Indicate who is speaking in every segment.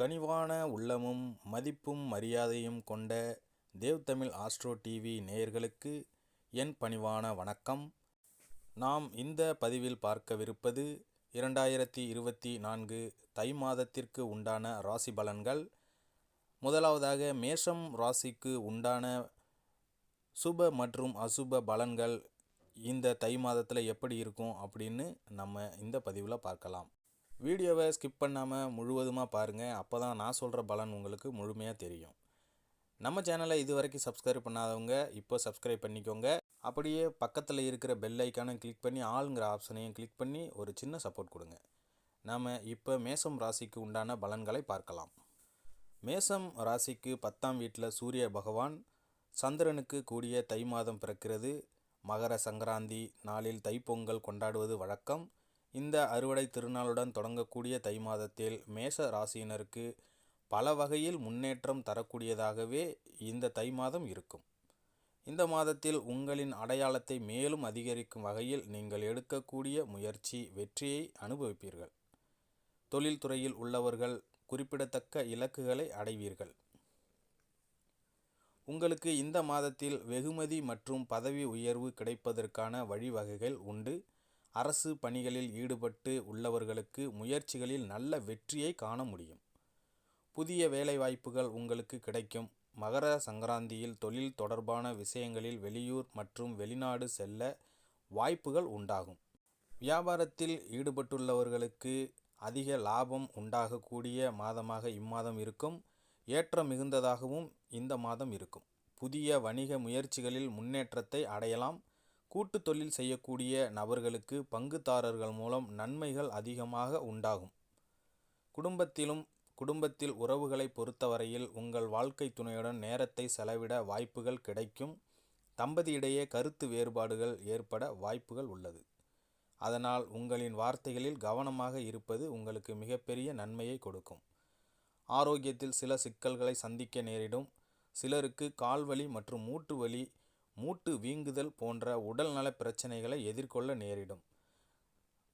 Speaker 1: கனிவான உள்ளமும் மதிப்பும் மரியாதையும் கொண்ட தேவ் தமிழ் ஆஸ்ட்ரோ டிவி நேயர்களுக்கு என் பணிவான வணக்கம். நாம் இந்த பதிவில் பார்க்கவிருப்பது இரண்டாயிரத்தி இருபத்தி நான்கு தை மாதத்திற்கு உண்டான ராசி பலன்கள். முதலாவதாக மேஷம் ராசிக்கு உண்டான சுப மற்றும் அசுப பலன்கள் இந்த தை மாதத்தில் எப்படி இருக்கும் அப்படின்னு நம்ம இந்த பதிவில் பார்க்கலாம். வீடியோவை ஸ்கிப் பண்ணாமல் முழுவதுமாக பாருங்கள் அப்போ தான் நான் சொல்கிற பலன் உங்களுக்கு முழுமையாக தெரியும். நம்ம சேனலை இது வரைக்கும் சப்ஸ்கிரைப் பண்ணாதவங்க இப்போ சப்ஸ்கிரைப் பண்ணிக்கோங்க. அப்படியே பக்கத்தில் இருக்கிற பெல் ஐக்கானை கிளிக் பண்ணி ஆளுங்கிற ஆப்ஷனையும் கிளிக் பண்ணி ஒரு சின்ன சப்போர்ட் கொடுங்க. நாம் இப்போ மேசம் ராசிக்கு உண்டான பலன்களை பார்க்கலாம். மேசம் ராசிக்கு பத்தாம் வீட்டில் சூரிய பகவான் சந்திரனுக்கு கூடிய தை மாதம் பிறக்கிறது. மகர சங்கராந்தி நாளில் தைப்பொங்கல் கொண்டாடுவது வழக்கம். இந்த அறுவடை திருநாளுடன் தொடங்கக்கூடிய தை மாதத்தில் மேஷ ராசியினருக்கு பல வகையில் முன்னேற்றம் தரக்கூடியதாகவே இந்த தை மாதம் இருக்கும். இந்த மாதத்தில் உங்களின் அடையாளத்தை மேலும் அதிகரிக்கும் வகையில் நீங்கள் எடுக்கக்கூடிய முயற்சி வெற்றியை அனுபவிப்பீர்கள். தொழில்துறையில் உள்ளவர்கள் குறிப்பிடத்தக்க இலக்குகளை அடைவீர்கள். உங்களுக்கு இந்த மாதத்தில் வெகுமதி மற்றும் பதவி உயர்வு கிடைப்பதற்கான வழிவகைகள் உண்டு. அரசு பணிகளில் ஈடுபட்டு உள்ளவர்களுக்கு முயற்சிகளில் நல்ல வெற்றியை காண முடியும். புதிய வேலைவாய்ப்புகள் உங்களுக்கு கிடைக்கும். மகர சங்கராந்தியில் தொழில் தொடர்பான விஷயங்களில் வெளியூர் மற்றும் வெளிநாடு செல்ல வாய்ப்புகள் உண்டாகும். வியாபாரத்தில் ஈடுபட்டுள்ளவர்களுக்கு அதிக லாபம் உண்டாகக்கூடிய மாதமாக இம்மாதம் இருக்கும். ஏற்றம் மிகுந்ததாகவும் இந்த மாதம் இருக்கும். புதிய வணிக முயற்சிகளில் முன்னேற்றத்தை அடையலாம். கூட்டு தொழில் செய்யக்கூடிய நபர்களுக்கு பங்குதாரர்கள் மூலம் நன்மைகள் அதிகமாக உண்டாகும். குடும்பத்திலும் குடும்பத்தில் உறவுகளை பொறுத்தவரையில் உங்கள் வாழ்க்கை துணையுடன் நேரத்தை செலவிட வாய்ப்புகள் கிடைக்கும். தம்பதியிடையே கருத்து வேறுபாடுகள் ஏற்பட வாய்ப்புகள் உள்ளது. அதனால் உங்களின் வார்த்தைகளில் கவனமாக இருப்பது உங்களுக்கு மிகப்பெரிய நன்மையை கொடுக்கும். ஆரோக்கியத்தில் சில சிக்கல்களை சந்திக்க நேரிடும். சிலருக்கு கால்வலி மற்றும் மூட்டு வலி மூட்டு வீங்குதல் போன்ற உடல்நல பிரச்சனைகளை எதிர்கொள்ள நேரிடும்.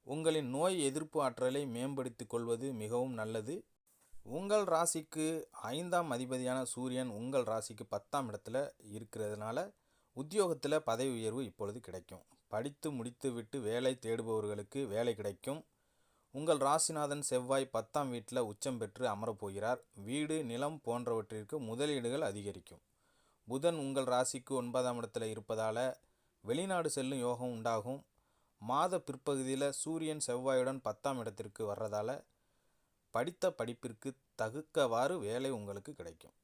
Speaker 1: உங்களின் நோய் எதிர்ப்பு ஆற்றலை மேம்படுத்திக் கொள்வது மிகவும் நல்லது. உங்கள் ராசிக்கு ஐந்தாம் அதிபதியான சூரியன் உங்கள் ராசிக்கு பத்தாம் இடத்துல இருக்கிறதுனால உத்தியோகத்தில் பதவி உயர்வு இப்பொழுது கிடைக்கும். படித்து முடித்துவிட்டு வேலை தேடுபவர்களுக்கு வேலை கிடைக்கும். உங்கள் ராசிநாதன் செவ்வாய் பத்தாம் வீட்டில் உச்சம் பெற்று அமரப்போகிறார் வீடு நிலம் போன்றவற்றிற்கு முதலீடுகள் அதிகரிக்கும். புதன் உங்கள் ராசிக்கு ஒன்பதாம் இடத்துல இருப்பதால் வெளிநாடு செல்லும் யோகம் உண்டாகும். மாத பிற்பகுதியில் சூரியன் செவ்வாயுடன் பத்தாம் இடத்திற்கு வர்றதால படித்த படிப்பிற்கு தகுக்கவாறு வேலை உங்களுக்கு கிடைக்கும்.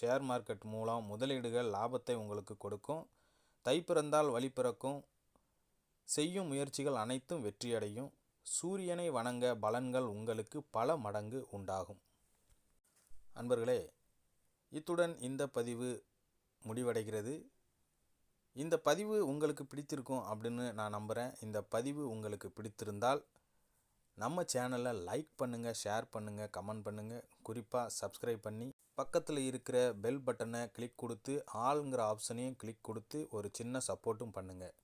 Speaker 1: ஷேர் மார்க்கெட் மூலம் முதலீடுகள் லாபத்தை உங்களுக்கு கொடுக்கும். தை பிறந்தால் வழி பிறக்கும். செய்யும் முயற்சிகள் அனைத்தும் வெற்றியடையும். சூரியனை வணங்க பலன்கள் உங்களுக்கு பல மடங்கு உண்டாகும். அன்பர்களே இத்துடன் இந்த பதிவு முடிவடைகிறது. இந்த பதிவு உங்களுக்கு பிடித்திருக்கும் அப்படின்னு நான் நம்புகிறேன் இந்த பதிவு உங்களுக்கு பிடித்திருந்தால் நம்ம சேனலை லைக் பண்ணுங்கள் ஷேர் பண்ணுங்கள் கமெண்ட் பண்ணுங்கள் குறிப்பாக சப்ஸ்கிரைப் பண்ணி பக்கத்தில் இருக்கிற பெல் பட்டனை கிளிக் கொடுத்து ஆளுங்கிற ஆப்ஷனையும் கிளிக் கொடுத்து ஒரு சின்ன சப்போர்ட்டும் பண்ணுங்கள்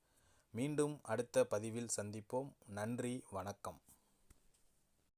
Speaker 1: மீண்டும் அடுத்த பதிவில் சந்திப்போம். நன்றி வணக்கம்.